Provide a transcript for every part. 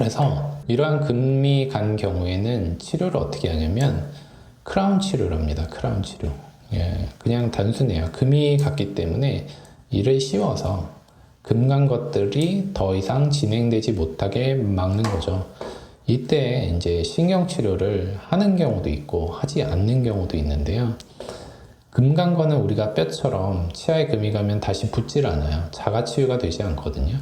그래서 이러한 금이 간 경우에는 치료를 어떻게 하냐면 크라운 치료를 합니다. 크라운 치료. 예, 그냥 단순해요. 금이 갔기 때문에 일을 씌워서 금 간 것들이 더 이상 진행되지 못하게 막는 거죠. 이때 이제 신경 치료를 하는 경우도 있고 하지 않는 경우도 있는데요. 금 간 거는 우리가 뼈처럼 치아에 금이 가면 다시 붙질 않아요. 자가 치유가 되지 않거든요.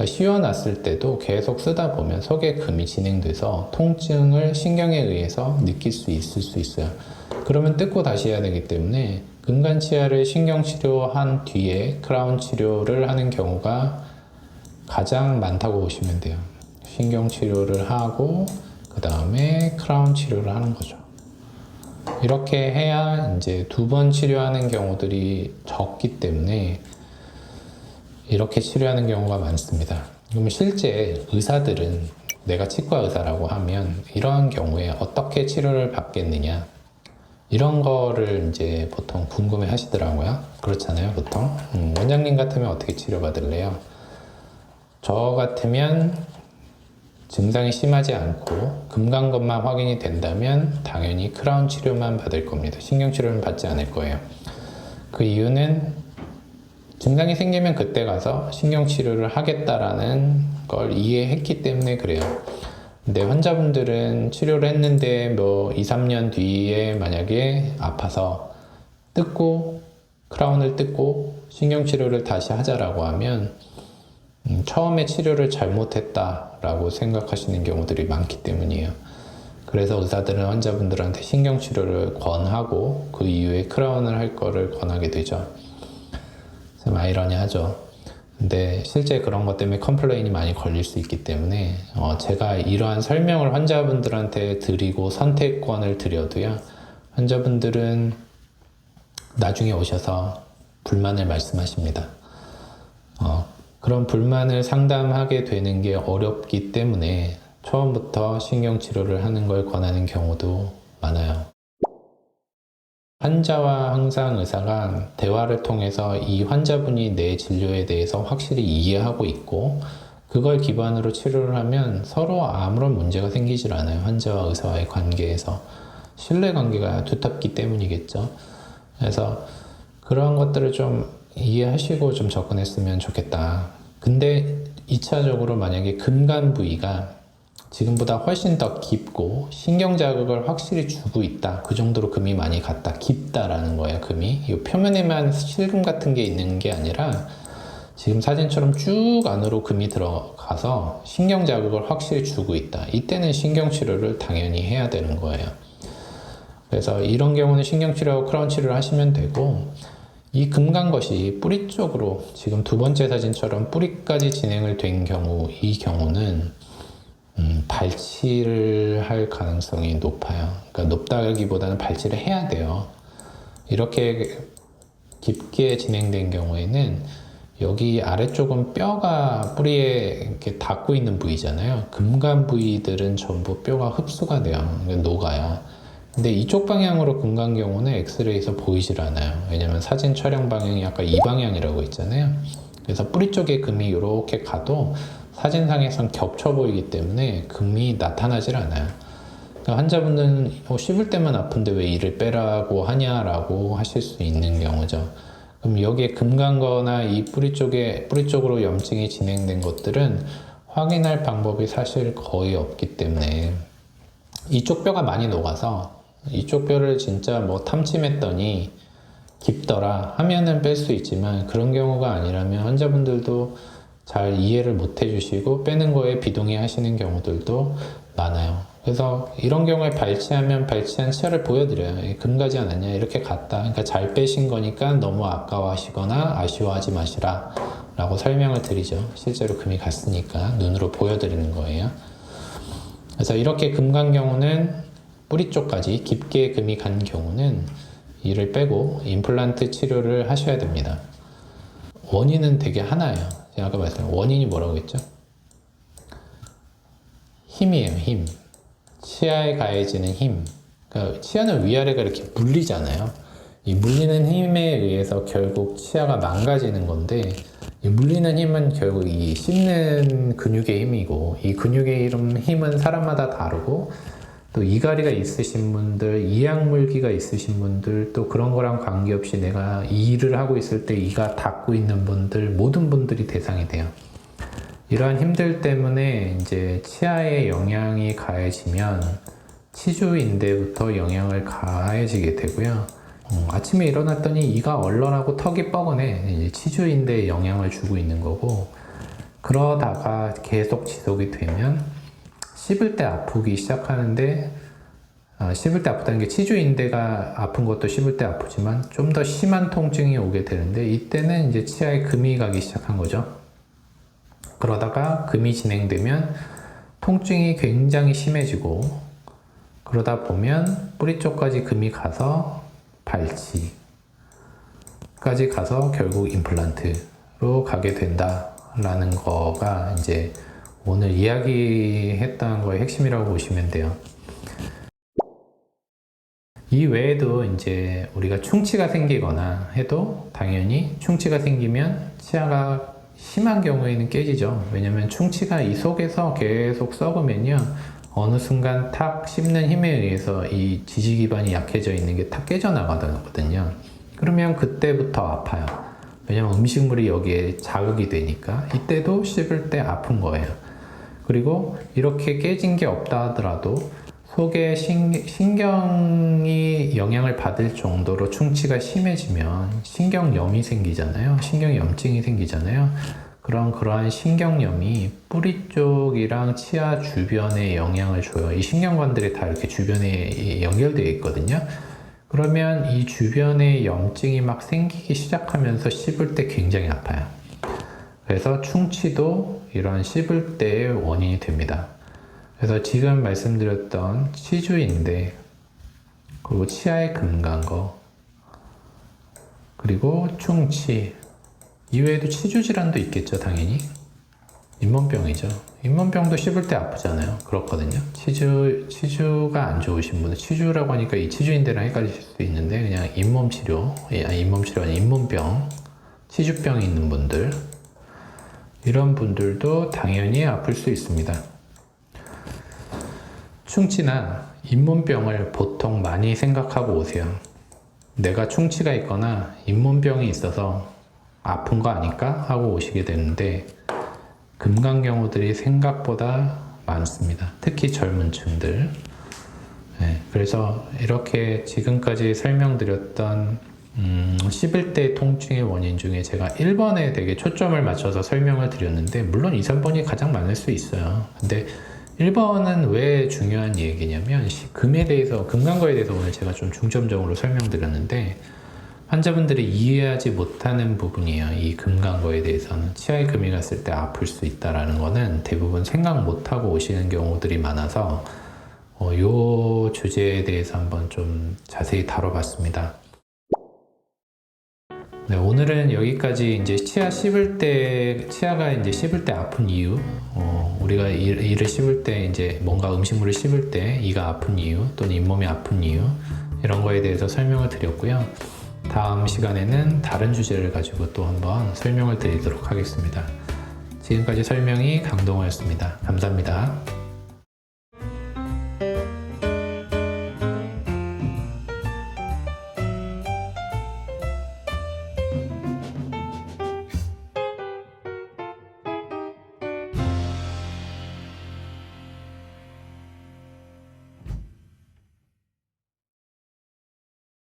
그러니까 씌워놨을 때도 계속 쓰다 보면 속에 금이 진행돼서 통증을 신경에 의해서 느낄 수 있을 수 있어요. 그러면 뜯고 다시 해야 되기 때문에 금간 치아를 신경 치료한 뒤에 크라운 치료를 하는 경우가 가장 많다고 보시면 돼요. 신경 치료를 하고 그 다음에 크라운 치료를 하는 거죠. 이렇게 해야 이제 두 번 치료하는 경우들이 적기 때문에 이렇게 치료하는 경우가 많습니다. 그러면 실제 의사들은 내가 치과 의사라고 하면 이러한 경우에 어떻게 치료를 받겠느냐 이런 거를 이제 보통 궁금해 하시더라고요. 그렇잖아요, 보통. 음, 원장님 같으면 어떻게 치료받을래요? 저 같으면 증상이 심하지 않고 금간 것만 확인이 된다면 당연히 크라운 치료만 받을 겁니다. 신경 치료는 받지 않을 거예요. 그 이유는 증상이 생기면 그때 가서 신경 치료를 하겠다라는 걸 이해했기 때문에 그래요. 근데 환자분들은 치료를 했는데 뭐 2, 3년 뒤에 만약에 아파서 뜯고 크라운을 뜯고 신경 치료를 다시 하자라고 하면 음, 처음에 치료를 잘못했다라고 생각하시는 경우들이 많기 때문이에요. 그래서 의사들은 환자분들한테 신경 치료를 권하고 그 이후에 크라운을 할 거를 권하게 되죠. 좀 아이러니하죠. 근데 실제 그런 것 때문에 컴플레인이 많이 걸릴 수 있기 때문에 어, 제가 이러한 설명을 환자분들한테 드리고 선택권을 드려도요. 환자분들은 나중에 오셔서 불만을 말씀하십니다. 어, 그런 불만을 상담하게 되는 게 어렵기 때문에 처음부터 신경치료를 하는 걸 권하는 경우도 많아요. 환자와 항상 의사가 대화를 통해서 이 환자분이 내 진료에 대해서 확실히 이해하고 있고 그걸 기반으로 치료를 하면 서로 아무런 문제가 생기질 않아요. 환자와 의사와의 관계에서. 신뢰 관계가 두텁기 때문이겠죠. 그래서 그러한 것들을 좀 이해하시고 좀 접근했으면 좋겠다. 근데 2차적으로 만약에 금간 부위가 지금보다 훨씬 더 깊고 신경 자극을 확실히 주고 있다. 그 정도로 금이 많이 갔다. 깊다라는 거예요, 금이. 이 표면에만 실금 같은 게 있는 게 아니라 지금 사진처럼 쭉 안으로 금이 들어가서 신경 자극을 확실히 주고 있다. 이때는 신경 치료를 당연히 해야 되는 거예요. 그래서 이런 경우는 신경 치료하고 크라운 치료를 하시면 되고 이 금간 것이 뿌리 쪽으로 지금 두 번째 사진처럼 뿌리까지 진행을 된 경우 이 경우는 음, 발치를 할 가능성이 높아요. 그러니까 높다기보다는 발치를 해야 돼요. 이렇게 깊게 진행된 경우에는 여기 아래쪽은 뼈가 뿌리에 이렇게 닿고 있는 부위잖아요. 금간 부위들은 전부 뼈가 흡수가 돼요. 그러니까 녹아요. 근데 이쪽 방향으로 금간 경우는 엑스레이에서 보이질 않아요. 왜냐면 사진 촬영 방향이 아까 이 방향이라고 했잖아요. 그래서 뿌리 쪽에 금이 이렇게 가도 사진상에선 겹쳐 보이기 때문에 금이 나타나질 않아요. 그러니까 환자분들은 어, 씹을 때만 아픈데 왜 이를 빼라고 하냐라고 하실 수 있는 경우죠. 그럼 여기에 금간 거나 이 뿌리 쪽에, 뿌리 쪽으로 염증이 진행된 것들은 확인할 방법이 사실 거의 없기 때문에 이쪽 뼈가 많이 녹아서 이쪽 뼈를 진짜 뭐 탐침했더니 깊더라 하면은 뺄 수 있지만 그런 경우가 아니라면 환자분들도 잘 이해를 못 해주시고 빼는 거에 비동의 하시는 경우들도 많아요. 그래서 이런 경우에 발치하면 발치한 치아를 보여드려요. 금 가지 않았냐 이렇게 갔다. 그러니까 잘 빼신 거니까 너무 아까워하시거나 아쉬워하지 마시라 라고 설명을 드리죠. 실제로 금이 갔으니까 눈으로 보여드리는 거예요. 그래서 이렇게 금 간 경우는 뿌리 쪽까지 깊게 금이 간 경우는 이를 빼고 임플란트 치료를 하셔야 됩니다. 원인은 되게 하나예요. 제가 아까 말씀드린 원인이 뭐라고 했죠? 힘이에요, 힘. 치아에 가해지는 힘. 그러니까 치아는 위아래가 이렇게 물리잖아요. 이 물리는 힘에 의해서 결국 치아가 망가지는 건데 이 물리는 힘은 결국 이 씹는 근육의 힘이고 이 근육의 힘- 힘은 사람마다 다르고 또 이가리가 있으신 분들, 이약물기가 있으신 분들 또 그런 거랑 관계없이 내가 이 일을 하고 있을 때 이가 닿고 있는 분들 모든 분들이 대상이 돼요. 이러한 힘들 때문에 이제 치아에 영향이 가해지면 치주인대부터 영향을 가해지게 되고요. 어, 아침에 일어났더니 이가 얼얼하고 턱이 뻐근해 치주인대에 영향을 주고 있는 거고 그러다가 계속 지속이 되면 씹을 때 아프기 시작하는데 아, 씹을 때 아프다는 게 치주 인대가 아픈 것도 씹을 때 아프지만 좀 더 심한 통증이 오게 되는데 이때는 이제 치아에 금이 가기 시작한 거죠. 그러다가 금이 진행되면 통증이 굉장히 심해지고 그러다 보면 뿌리 쪽까지 금이 가서 발치까지 가서 결국 임플란트로 가게 된다라는 거가 이제 오늘 이야기했던 거의 핵심이라고 보시면 돼요. 이 외에도 이제 우리가 충치가 생기거나 해도 당연히 충치가 생기면 치아가 심한 경우에는 깨지죠. 왜냐면 충치가 이 속에서 계속 썩으면요. 어느 순간 탁 씹는 힘에 의해서 이 지지 기반이 약해져 있는 게 탁 깨져 나가거든요. 그러면 그때부터 아파요. 왜냐면 음식물이 여기에 자극이 되니까 이때도 씹을 때 아픈 거예요. 그리고 이렇게 깨진 게 없다 하더라도 속에 신, 신경이 영향을 받을 정도로 충치가 심해지면 신경염이 생기잖아요. 신경염증이 생기잖아요. 그런 그러한 신경염이 뿌리 쪽이랑 치아 주변에 영향을 줘요. 이 신경관들이 다 이렇게 주변에 연결되어 있거든요. 그러면 이 주변에 염증이 막 생기기 시작하면서 씹을 때 굉장히 아파요. 그래서 충치도 이런 씹을 때의 원인이 됩니다. 그래서 지금 말씀드렸던 치주인대, 그리고 치아에 금간 거, 그리고 충치, 이외에도 치주 질환도 있겠죠, 당연히. 잇몸병이죠. 잇몸병도 씹을 때 아프잖아요. 그렇거든요. 치주, 치주가 안 좋으신 분은, 치주라고 하니까 이 치주인대랑 헷갈리실 수도 있는데, 그냥 잇몸 치료, 예, 아니, 잇몸 치료 아니 잇몸병, 치주병이 있는 분들, 이런 분들도 당연히 아플 수 있습니다. 충치나 잇몸병을 보통 많이 생각하고 오세요. 내가 충치가 있거나 잇몸병이 있어서 아픈 거 아닐까 하고 오시게 되는데 금강 경우들이 생각보다 많습니다. 특히 젊은 층들. 네, 그래서 이렇게 지금까지 설명드렸던 음, 씹을 때 통증의 원인 중에 제가 1번에 되게 초점을 맞춰서 설명을 드렸는데 물론 2, 3번이 가장 많을 수 있어요. 근데 1번은 왜 중요한 얘기냐면 시- 금에 대해서 금강거에 대해서 오늘 제가 좀 중점적으로 설명드렸는데 환자분들이 이해하지 못하는 부분이에요. 이 금강거에 대해서는 치아에 금이 갔을 때 아플 수 있다라는 거는 대부분 생각 못하고 오시는 경우들이 많아서 어, 요 주제에 대해서 한번 좀 자세히 다뤄봤습니다. 네, 오늘은 여기까지 이제 치아 씹을 때 치아가 이제 씹을 때 아픈 이유, 어, 우리가 이, 이를 씹을 때 이제 뭔가 음식물을 씹을 때 이가 아픈 이유 또는 잇몸이 아픈 이유 이런 거에 대해서 설명을 드렸고요. 다음 시간에는 다른 주제를 가지고 또 한번 설명을 드리도록 하겠습니다. 지금까지 설명이 강동호였습니다. 감사합니다.